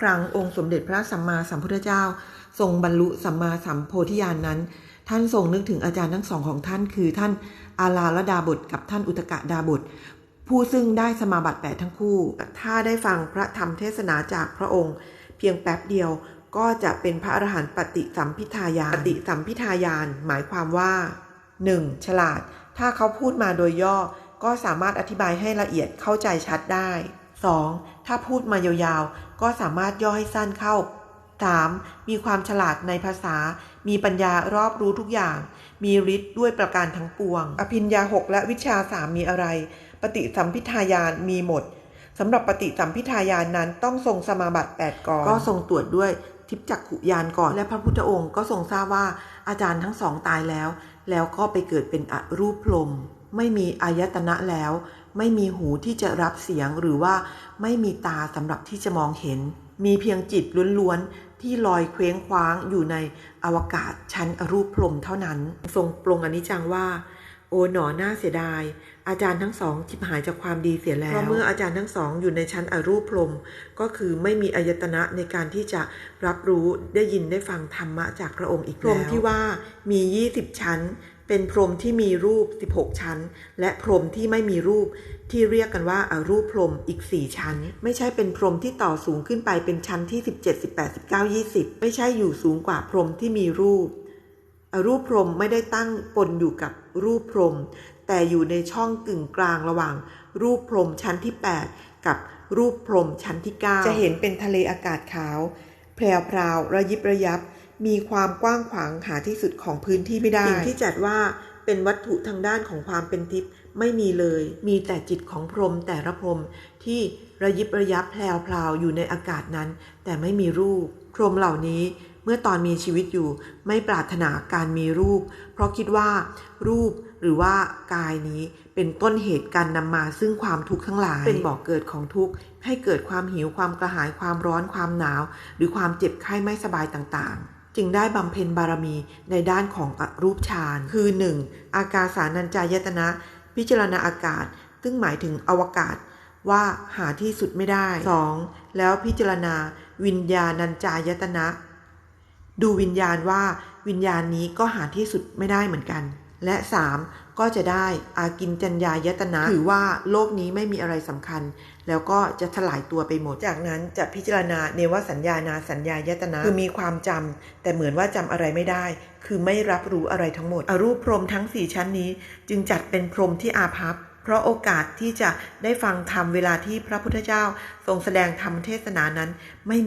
ครั้งองค์สมเด็จพระสัมมาสัมพุทธเจ้า ทรงบรรลุสัมมาสัมโพธิญาณนนั้น ท่านทรงนึกถึงอาจารย์ทั้งสองของท่าน คือท่านอาลาลดาบทกับท่านอุตกะดาบทผู้ซึ่งได้สมาบัติแปดทั้งคู่ ถ้าได้ฟังพระธรรมเทศนาจากพระองค์ เพียงแป๊บเดียวก็จะเป็นพระอรหันต์ปฏิสัมพิทายานปฏิสัมพิทายาน หมายความว่า 1. ฉลาด ถ้าเขาพูดมาโดยย่อ ก็สามารถอธิบายให้ละเอียดเข้าใจชัดได้ 2. ถ้าพูดมายาวๆ ก็สามารถย่อให้สั้นเข้า 3. มีความฉลาดในภาษา มีปัญญารอบรู้ทุกอย่าง มีฤทธิ์ด้วยประการทั้งปวง อภิญญาหกและวิชาสามมีอะไร ปฏิสัมพิทายานมีหมดสำหรับปฏิสัมพิทายานนั้นต้องทรงสมาบัติ8ก่อน ก็ทรงตรวจด้วยทิพจักขุยานก่อน และพระพุทธองค์ก็ทรงทราบว่าอาจารย์ทั้งสองตายแล้ว แล้วก็ไปเกิดเป็นอรูปพรมไม่มีอายตนะแล้ว ไม่มีหูที่จะรับเสียงหรือว่าไม่มีตาสำหรับที่จะมองเห็น มีเพียงจิตล้วนๆ ที่ลอยเคว้งคว้างอยู่ในอวกาศชั้นอรูปพรมเท่านั้น ทรงปรงอนิจจังว่า โอ้หนอน่าเสียดาย อาจารย์ทั้งสองชิบหายจากความดีเสียแล้วเพราะเมื่ออาจารย์ทั้งสองอยู่ในชั้นอรูปพรม ก็คือไม่มีอายตนะในการที่จะรับรู้ได้ยินได้ฟังธรรมะจากพระองค์อีกแล้วพรมที่ว่ามี 20 ชั้น เป็นพรมที่มีรูป 16 ชั้น และพรมที่ไม่มีรูปที่เรียกกันว่าอารูปพรมอีก 4 ชั้น ไม่ใช่เป็นพรมที่ต่อสูงขึ้นไปเป็นชั้นที่ 17 18 19 20 ไม่ใช่อยู่สูงกว่าพรมที่มีรูปอรูปพรมไม่ได้ตั้งปนอยู่กับ รูปพรหมแต่อยู่ในช่องกึ่งกลางระหว่าง รูปพรหมชั้นที่ 8 กับรูปพรหมชั้นที่ 9 จะเห็นเป็นทะเลอากาศขาว แพรวพราวระยิบระยับ มีความกว้างขวางหาที่สุดของพื้นที่ไม่ได้สิ่งที่จัดว่าเป็นวัตถุทางด้านของความเป็นทิพย์ไม่มีเลย มีแต่จิตของพรหมแต่ละพรหมที่ระยิบระยับแพรวพราวอยู่ในอากาศนั้น แต่ไม่มีรูป พรหมเหล่านี้ เมื่อตอนมีชีวิตอยู่ไม่ปรารถนาการมีรูป เพราะคิดว่า รูปหรือว่ากายนี้เป็นต้นเหตุการนำมาซึ่งความทุกข์ทั้งหลาย เป็นบ่อกเกิดของทุกข์ให้เกิดความหิวความกระหายความร้อนความหนาว หรือความเจ็บไข้ไม่สบายต่างๆ จึงได้บำเพ็ญบารมีในด้านของอรูปฌานคือ 1. อากาสานัญจายตนะ พิจารณาอากาศ ซึ่งหมายถึงอวกาศว่าหาที่สุดไม่ได้ 2. แล้วพิจารณา วิญญาณัญจายตนะ ดูวิญญาณว่าวิญญาณนี้ก็หาที่สุดไม่ได้เหมือนกัน และ 3. ก็จะได้อากินจัญญายตนะถือว่าโลกนี้ไม่มีอะไรสำคัญ แล้วก็จะถลายตัวไปหมด จากนั้นจะพิจารณาเนวสัญญานาสัญญายตนะคือมีความจำแต่เหมือนว่าจำอะไรไม่ได้ คือไม่รับรู้อะไรทั้งหมด อรูปพรหมทั้ง 4 ชั้นนี้ จึงจัดเป็นพรหมที่อาภัพเพราะโอกาสที่จะได้ฟังธรรมเวลาที่พระพุทธเจ้า ทรงแสดงธรรมเทศนานั้นไม่มี